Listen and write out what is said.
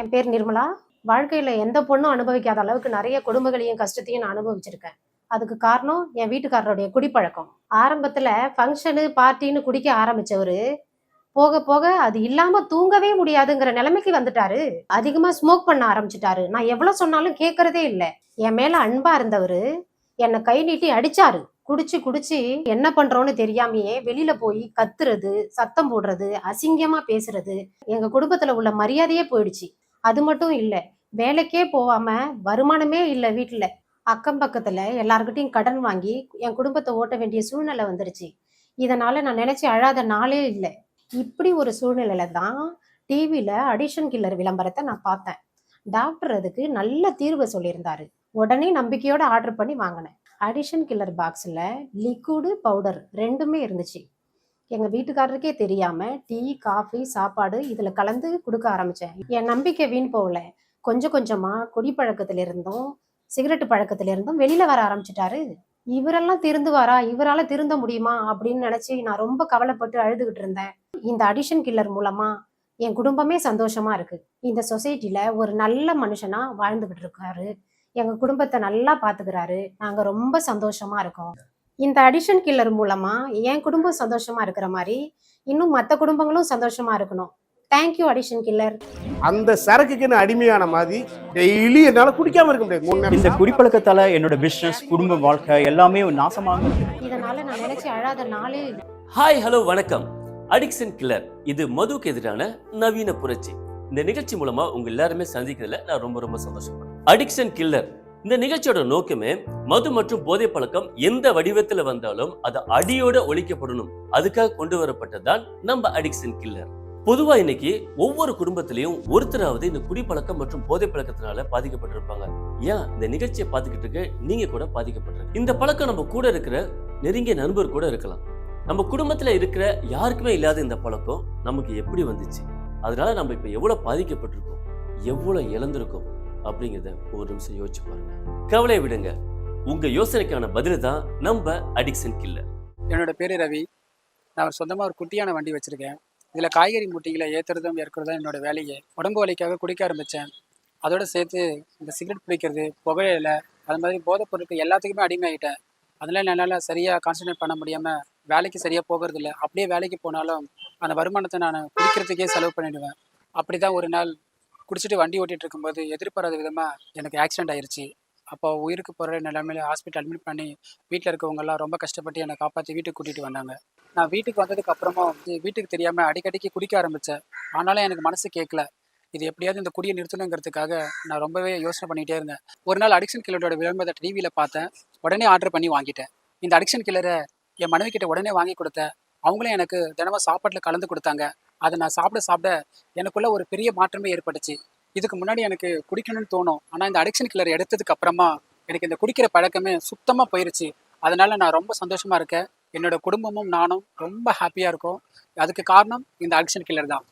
என் பேர் நிர்மலா. வாழ்க்கையில் எந்த பொண்ணும் அனுபவிக்காத அளவுக்கு நிறைய கொடுமைகளையும் கஷ்டத்தையும் நான் அனுபவிச்சிருக்கேன். அதுக்கு காரணம் என் வீட்டுக்காரருடைய குடிப்பழக்கம். ஆரம்பத்தில் ஃபங்க்ஷனு பார்ட்டின்னு குடிக்க ஆரம்பித்தவர் போக போக அது இல்லாமல் தூங்கவே முடியாதுங்கிற நிலைமைக்கு வந்துட்டாரு. அதிகமாக ஸ்மோக் பண்ண ஆரம்பிச்சிட்டாரு. நான் எவ்வளோ சொன்னாலும் கேட்கறதே இல்லை. என் மேலே அன்பாக இருந்தவர் என்னை கை நீட்டி அடிச்சாரு. குடிச்சு குடிச்சு என்ன பண்ணுறோன்னு தெரியாமையே வெளியில போய் கத்துறது சத்தம் போடுறது அசிங்கமா பேசுறது எங்க குடும்பத்துல உள்ள மரியாதையே போயிடுச்சு. அது மட்டும் இல்லை வேலைக்கே போகாம வருமானமே இல்லை வீட்டில் அக்கம் பக்கத்தில் எல்லாருக்கிட்டையும் கடன் வாங்கி என் குடும்பத்தை ஓட்ட வேண்டிய சூழ்நிலை வந்துருச்சு. இதனால நான் நினைச்சு அழாத நாளே இல்லை. இப்படி ஒரு சூழ்நிலையில தான் டிவியில அடிஷன் கில்லர் விளம்பரத்தை நான் பார்த்தேன். டாக்டர் அதுக்கு நல்ல தீர்வு சொல்லியிருந்தாரு. உடனே நம்பிக்கையோட ஆர்டர் பண்ணி வாங்கினேன். அடிஷன் கில்லர் பாக்ஸில் லிக்விடு பவுடர் ரெண்டுமே இருந்துச்சு. எங்கள் வீட்டுக்காரருக்கே தெரியாமல் டீ காஃபி சாப்பாடு இதில் கலந்து கொடுக்க ஆரம்பித்தேன் என் நம்பிக்கை வீண் போகல. கொஞ்சம் கொஞ்சமாக குடிப்பழக்கத்திலிருந்தும் சிகரெட்டு பழக்கத்திலிருந்தும் வெளியில் வர ஆரம்பிச்சிட்டாரு. இவரெல்லாம் திருந்துவாரா? இவரால் திருந்த முடியுமா? அப்படின்னு நினச்சி நான் ரொம்ப கவலைப்பட்டு அழுதுகிட்டு இருந்தேன். இந்த அடிஷன் கில்லர் மூலமாக என் குடும்பமே சந்தோஷமா இருக்கு. இந்த சொசைட்டில ஒரு நல்ல மனுஷனா வாழ்ந்துகிட்டு இருக்காரு. எங்க குடும்பத்தை நல்லா பாத்துக்கிறாரு. நாங்க ரொம்ப சந்தோஷமா இருக்கோம். இந்த அடிஷன் கில்லர் மூலமா என் குடும்பம் சந்தோஷமா இருக்கிற மாதிரி இன்னும் மற்ற குடும்பங்களும் சந்தோஷமா இருக்கணும். தேங்க்யூ அடிஷன் கில்லர் அந்த சரக்குக்குன்னு அடிமையான மாதிரி டெய்லி என்னால குடிக்காம இருக்க முடியாது. இந்த குடிப்பழக்கத்தால என்னோட பிசினஸ் குடும்ப வாழ்க்கை எல்லாமே நாசமாக இதனால நான் நினைச்சு அழாத நாளே. ஹாய் ஹலோ வணக்கம். அடிக்ஷன் கில்லர் இது மதுவுக்கு எதிரான நவீன புரட்சி. இந்த நிகழ்ச்சி மூலமா உங்க எல்லாருமே சந்திக்கிறதுல நான் ரொம்ப ரொம்ப சந்தோஷப்படுறேன். அடிக்ஷன் கில்லர் இந்த நிகழ்ச்சியோட நோக்கமே மது மற்றும் போதை பழக்கம் எந்த வடிவத்துல வந்தாலும் அது அடியோட ஒழிக்கப்படணும். அதுக்காக கொண்டு வரப்பட்டதுதான் நம்ம அடிக்ஷன் கில்லர் பொதுவா இன்னைக்கு ஒவ்வொரு குடும்பத்திலையும் ஒருத்தராவது இந்த குடிப்பழக்கம் மற்றும் போதை பழக்கத்தினால பாதிக்கப்பட்டிருப்பாங்க. ஏன்? இந்த நிகழ்ச்சியை பார்த்துக்கிட்டு இருக்க நீங்க கூட பாதிக்கப்பட்டிருக்க இந்த பழக்கம் நம்ம கூட இருக்கிற நெருங்கிய நண்பர் கூட இருக்கலாம். நம்ம குடும்பத்துல இருக்கிற யாருக்குமே இல்லாத இந்த பழக்கம் நமக்கு எப்படி வந்துச்சு? அதனால நம்ம இப்ப எவ்வளவு பாதிக்கப்பட்டிருக்கோம்? எவ்வளவு இழந்திருக்கோம்? அப்படிங்கிறத ஒரு நிமிஷம் யோசிச்சு பாருங்க. கவலையை விடுங்க. உங்க யோசனைக்கான பதில் தான் நம்ம அடிக்ஷன் கில்லர் என்னோட பேர் ரவி. நான் ஒரு சொந்தமாக ஒரு குட்டியான வண்டி வச்சுருக்கேன். இதில் காய்கறி மூட்டைகளை ஏற்றுறதும் இறக்குறதும் என்னோட வேலையை. உடம்பு வலிக்காக குடிக்க ஆரம்பித்தேன் அதோட சேர்த்து இந்த சிகரெட் பிடிக்கிறது புகையில அது மாதிரி போதைப் பொருட்கள் எல்லாத்துக்குமே அடிமையாகிட்டேன் அதெல்லாம் என்னால் சரியாக கான்சன்ட்ரேட் பண்ண முடியாமல் வேலைக்கு சரியாக போகிறது இல்லை அப்படியே வேலைக்கு போனாலும் அந்த வருமானத்தை நான் குடிக்கிறதுக்கே செலவு பண்ணிடுவேன். அப்படி தான் ஒரு நாள் குடிச்சிட்டு வண்டி ஓட்டிகிட்டு இருக்கும்போது எதிர்பாராத விதமாக எனக்கு ஆக்சிடென்ட் ஆயிடுச்சு அப்போ உயிருக்கு போகிற நிலைமையில ஹாஸ்பிட்டல் அட்மிட் பண்ணி வீட்டில் இருக்கவங்கெல்லாம் ரொம்ப கஷ்டப்பட்டு என்னை காப்பாற்றி வீட்டுக்கு கூட்டிகிட்டு வந்தாங்க. நான் வீட்டுக்கு வந்ததுக்கு அப்புறமா வந்து வீட்டுக்கு தெரியாமல் அடிக்கடிக்கு குடிக்க ஆரம்பித்தேன் ஆனாலும் எனக்கு மனசு கேட்கல இது எப்படியாவது இந்த குடியை நிறுத்தணுங்கிறதுக்காக நான் ரொம்பவே யோசனை பண்ணிகிட்டே இருந்தேன். ஒரு நாள் அடிக்ஷன் கில்லரோட விளம்பரத்தை டிவியில் பார்த்தேன். உடனே ஆர்டர் பண்ணி வாங்கிட்டேன். இந்த அடிக்ஷன் கில்லரை என் மனைவி கிட்ட உடனே வாங்கி கொடுத்தேன். அவங்களும் எனக்கு தினமும் சாப்பாட்டில் கலந்து கொடுத்தாங்க. அதை நான் சாப்பிட சாப்பிட எனக்குள்ளே ஒரு பெரிய மாற்றமே ஏற்பட்டுச்சு. இதுக்கு முன்னாடி எனக்கு குடிக்கணும்னு தோணும். ஆனால் இந்த அடிக்ஷன் கில்லர் எடுத்ததுக்கு அப்புறமா எனக்கு இந்த குடிக்கிற பழக்கமே சுத்தமாக போயிருச்சு. அதனால நான் ரொம்ப சந்தோஷமாக இருக்கேன். என்னோட குடும்பமும் நானும் ரொம்ப ஹாப்பியாக இருக்கோம். அதுக்கு காரணம் இந்த அடிக்ஷன் கில்லர் தான்.